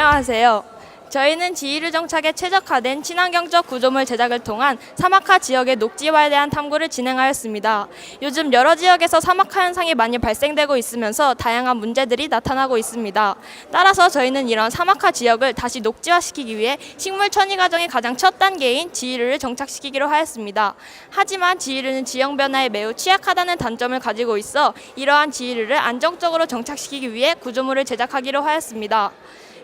안녕하세요. 저희는 지휘류 정착에 최적화된 친환경적 구조물 제작을 통한 사막화 지역의 녹지화에 대한 탐구를 진행하였습니다. 요즘 여러 지역에서 사막화 현상이 많이 발생되고 있으면서 다양한 문제들이 나타나고 있습니다. 따라서 저희는 이런 사막화 지역을 다시 녹지화시키기 위해 식물 천이 과정의 가장 첫 단계인 지휘류를 정착시키기로 하였습니다. 하지만 지휘류는 지형 변화에 매우 취약하다는 단점을 가지고 있어 이러한 지휘류를 안정적으로 정착시키기 위해 구조물을 제작하기로 하였습니다.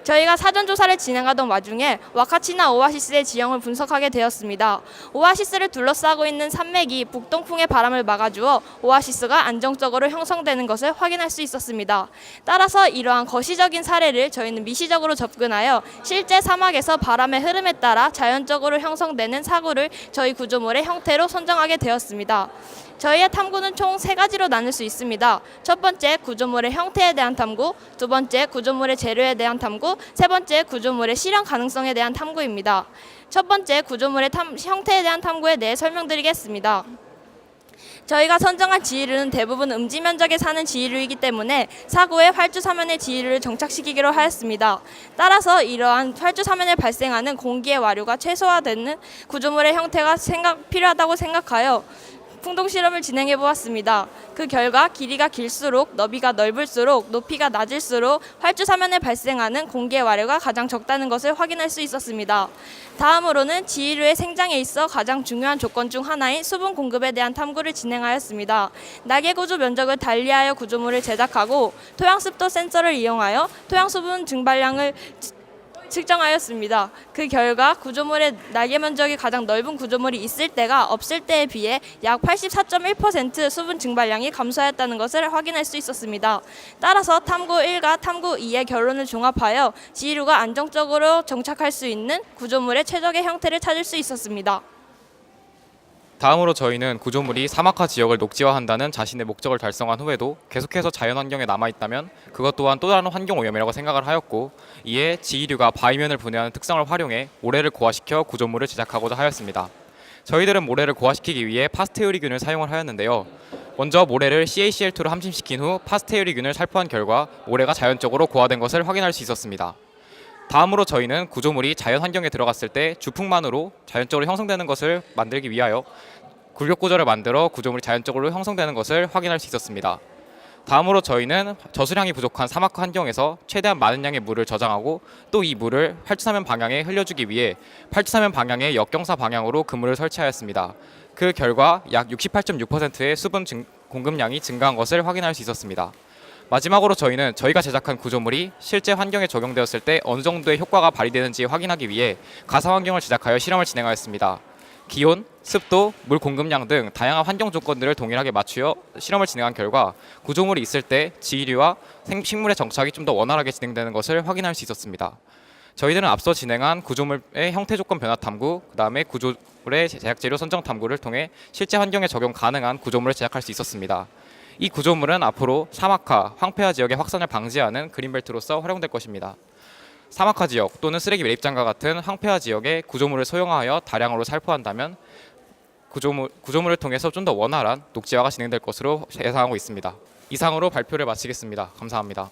저희가 사전 조사를 진행하던 와중에 와카치나 오아시스의 지형을 분석하게 되었습니다. 오아시스를 둘러싸고 있는 산맥이 북동풍의 바람을 막아주어 오아시스가 안정적으로 형성되는 것을 확인할 수 있었습니다. 따라서 이러한 거시적인 사례를 저희는 미시적으로 접근하여 실제 사막에서 바람의 흐름에 따라 자연적으로 형성되는 사구를 저희 구조물의 형태로 선정하게 되었습니다. 저희의 탐구는 총 세 가지로 나눌 수 있습니다. 첫 번째 구조물의 형태에 대한 탐구, 두 번째 구조물의 재료에 대한 탐구, 세 번째 구조물의 실현 가능성에 대한 탐구입니다. 첫 번째 구조물의 탐- 형태에 대한 탐구에 대해 설명드리겠습니다. 저희가 선정한 지휘류는 대부분 음지 면적에 사는 지휘류이기 때문에 사구에 활주 사면의 지휘류를 정착시키기로 하였습니다. 따라서 이러한 활주 사면에 발생하는 공기의 와류가 최소화되는 구조물의 형태가 생각, 필요하다고 생각하여 풍동 실험을 진행해 보았습니다. 그 결과 길이가 길수록 너비가 넓을수록 높이가 낮을수록 활주 사면에 발생하는 공기의 와류가 가장 적다는 것을 확인할 수 있었습니다. 다음으로는 지휘류의 생장에 있어 가장 중요한 조건 중 하나인 수분 공급에 대한 탐구를 진행하였습니다. 낙의 구조 면적을 달리하여 구조물을 제작하고 토양 습도 센서를 이용하여 토양 수분 증발량을 측정하였습니다. 그 결과 구조물의 날개 면적이 가장 넓은 구조물이 있을 때가 없을 때에 비해 약 84.1% 수분 증발량이 감소하였다는 것을 확인할 수 있었습니다. 따라서 탐구 1과 탐구 2의 결론을 종합하여 지휘류가 안정적으로 정착할 수 있는 구조물의 최적의 형태를 찾을 수 있었습니다. 다음으로 저희는 구조물이 사막화 지역을 녹지화한다는 자신의 목적을 달성한 후에도 계속해서 자연환경에 남아있다면 그것 또한 또 다른 환경 오염이라고 생각을 하였고 이에 지휘류가 바위면을 분해하는 특성을 활용해 모래를 고화시켜 구조물을 제작하고자 하였습니다. 저희들은 모래를 고화시키기 위해 파스테우리균을 사용을 하였는데요. 먼저 모래를 CaCl2로 함심시킨 후 파스테우리균을 살포한 결과 모래가 자연적으로 고화된 것을 확인할 수 있었습니다. 다음으로 저희는 구조물이 자연 환경에 들어갔을 때 주풍만으로 자연적으로 형성되는 것을 만들기 위하여 굴욕 구조를 만들어 구조물이 자연적으로 형성되는 것을 확인할 수 있었습니다. 다음으로 저희는 저수량이 부족한 사막 환경에서 최대한 많은 양의 물을 저장하고 또 이 물을 활주사면 방향에 흘려주기 위해 활주사면 방향의 역경사 방향으로 그물을 설치하였습니다. 그 결과 약 68.6%의 수분 증- 공급량이 증가한 것을 확인할 수 있었습니다. 마지막으로 저희는 저희가 제작한 구조물이 실제 환경에 적용되었을 때 어느 정도의 효과가 발휘되는지 확인하기 위해 가상 환경을 제작하여 실험을 진행하였습니다. 기온, 습도, 물 공급량 등 다양한 환경 조건들을 동일하게 맞추어 실험을 진행한 결과 구조물이 있을 때 지휘류와 생- 식물의 정착이 좀 더 원활하게 진행되는 것을 확인할 수 있었습니다. 저희들은 앞서 진행한 구조물의 형태 조건 변화 탐구, 그다음에 구조물의 제작 재료 선정 탐구를 통해 실제 환경에 적용 가능한 구조물을 제작할 수 있었습니다. 이 구조물은 앞으로 사막화, 황폐화 지역의 확산을 방지하는 그린벨트로서 활용될 것입니다. 사막화 지역 또는 쓰레기 매립장과 같은 황폐화 지역에 구조물을 소형화하여 다량으로 살포한다면 구조물, 구조물을 통해서 좀 더 원활한 녹지화가 진행될 것으로 예상하고 있습니다. 이상으로 발표를 마치겠습니다. 감사합니다.